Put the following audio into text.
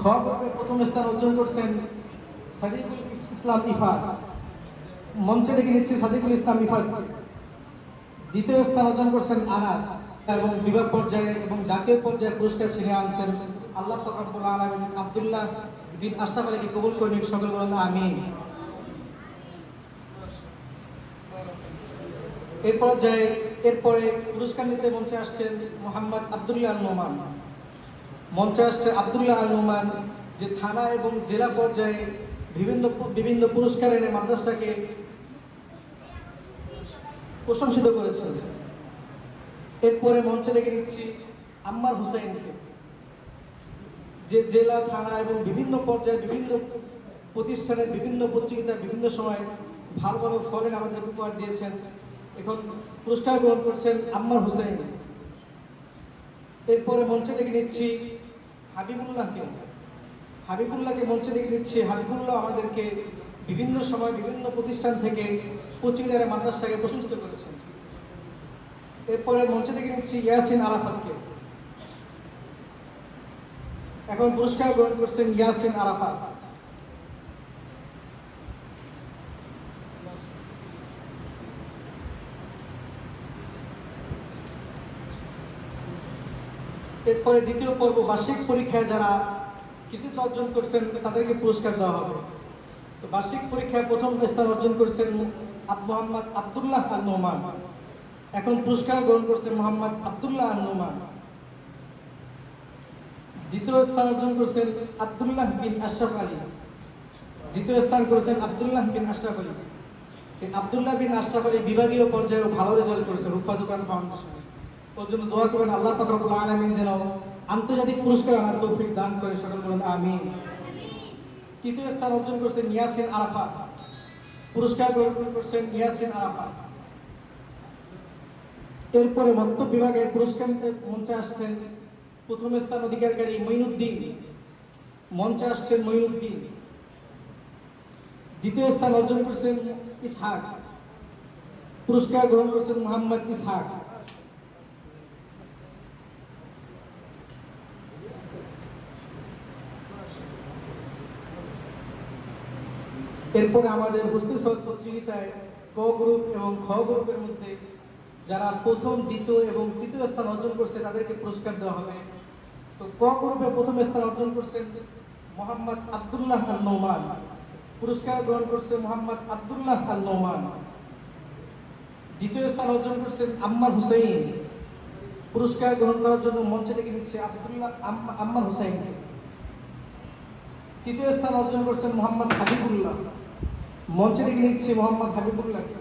খ প্রথম স্থান অর্জন করছেন সাদিকুল ইসলাম ইফাস মঞ্চে ডেকে নিচ্ছে সাদিকুল ইসলাম ইফাস দ্বিতীয় স্থান অর্জন করছেন আনাস। এবং বিভাগ পর্যায়ে এবং জাতীয় পর্যায়ে পুরস্কার ছিনিয়ে আনছেন আল্লাহ ফকরবুল আলমিন আবদুল্লাহ বিন আশরাফ আলীকে কবুল করে সকল বলেন আমিন। এর পর্যায়ে এরপরে পুরস্কার নিতে মঞ্চে আসছেন মোহাম্মদ আবদুল্লাহ নোমান। মঞ্চে আসছে আবদুল্লাহ আল নোমান যে থানা এবং জেলা পর্যায়ে বিভিন্ন বিভিন্ন পুরস্কার এনে মাদ্রাসাকে প্রশংসিত করেছেন। এরপরে মঞ্চে ডেকে নিচ্ছি আম্মার হুসাইনকে। যে জেলা, থানা এবং বিভিন্ন পর্যায়ে বিভিন্ন প্রতিষ্ঠানের বিভিন্ন প্রতিযোগিতায় বিভিন্ন সময় ভালো ভালো ফলের আমাদের উপহার দিয়েছেন। এখন পুরস্কার গ্রহণ করছেন আম্মার হুসাইন। এরপরে মঞ্চে ডেকে নিচ্ছি হাবিবুল্লাহকে হাবিবুল্লাহকে মঞ্চে দেখে দিচ্ছে। হাবিবুল্লাহ আমাদেরকে বিভিন্ন সময় বিভিন্ন প্রতিষ্ঠান থেকে কোচিদারে মাদ্রাসাকে প্রশংসিত করেছেন। এরপরে মঞ্চে দেখে নিচ্ছি ইয়াসিন আরাফাতকে। এখন পুরস্কার গ্রহণ করছেন ইয়াসিন আরাফাত। এরপরে দ্বিতীয় পর্ব বার্ষিক পরীক্ষায় যারা কৃতিত্ব অর্জন করছেন, তাদেরকে পুরস্কার দেওয়া হবে। তো বার্ষিক পরীক্ষায় প্রথম স্থান অর্জন করেছেন মোহাম্মদ আবদুল্লাহ আল নোমান। এখন পুরস্কার গ্রহণ করছেন মোহাম্মদ আবদুল্লাহ আল নোমান। দ্বিতীয় স্থান অর্জন করছেন আবদুল্লাহ বিন আশরাফ আলী। দ্বিতীয় স্থান করেছেন আবদুল্লাহ বিন আশরাফ আলী। আবদুল্লাহ বিন আশরাফ আলী বিভাগীয় পর্যায়ে ভালো রেজাল্ট করেছেন রূপাজুকান ফাউন্ডেশন ওর জন্য দোয়া করবেন আল্লাহ ফাকরুল আলমিন যেন আন্তর্জাতিক পুরস্কার আনার তৌফিক দান করে সকল বলেন, আমিন। তৃতীয় স্থান অর্জন করছেন ইয়াসিন আরাফাত। পুরস্কার গ্রহণ করছেন ইয়াসিন আরাফাত। এরপরে মন্তব্য বিভাগের পুরস্কার মঞ্চে আসছেন প্রথম স্থান অধিকারকারী মঈনুদ্দিন। মঞ্চে আসছেন মঈনুদ্দিন। দ্বিতীয় স্থান অর্জন করছেন ইসহাক। পুরস্কার গ্রহণ করছেন মোহাম্মদ ইসহাক। এরপরে আমাদের হুসনি সৈয়দ প্রতিযোগিতায় ক গ্রুপ এবং খ গ্রুপের মধ্যে যারা প্রথম, দ্বিতীয় এবং তৃতীয় স্থান অর্জন করছে, তাদেরকে পুরস্কার দেওয়া হবে। তো ক গ্রুপে প্রথম স্থান অর্জন করছেন মোহাম্মদ আবদুল্লাহ আল নোমান পুরস্কার গ্রহণ করছে মোহাম্মদ আবদুল্লাহ আল নোমান দ্বিতীয় স্থান অর্জন করছেন আম্মার হুসাইন। পুরস্কার গ্রহণ করার জন্য মঞ্চে ডেকে নিচ্ছে আবদুল্লাহ, আম্মা- আম্মার হুসাইনকে। তৃতীয় স্থান অর্জন করছেন মোহাম্মদ হাবিবুল্লাহ। মঞ্চে দেখে লিখছে মোহাম্মদ হাবিবুল্লাহকে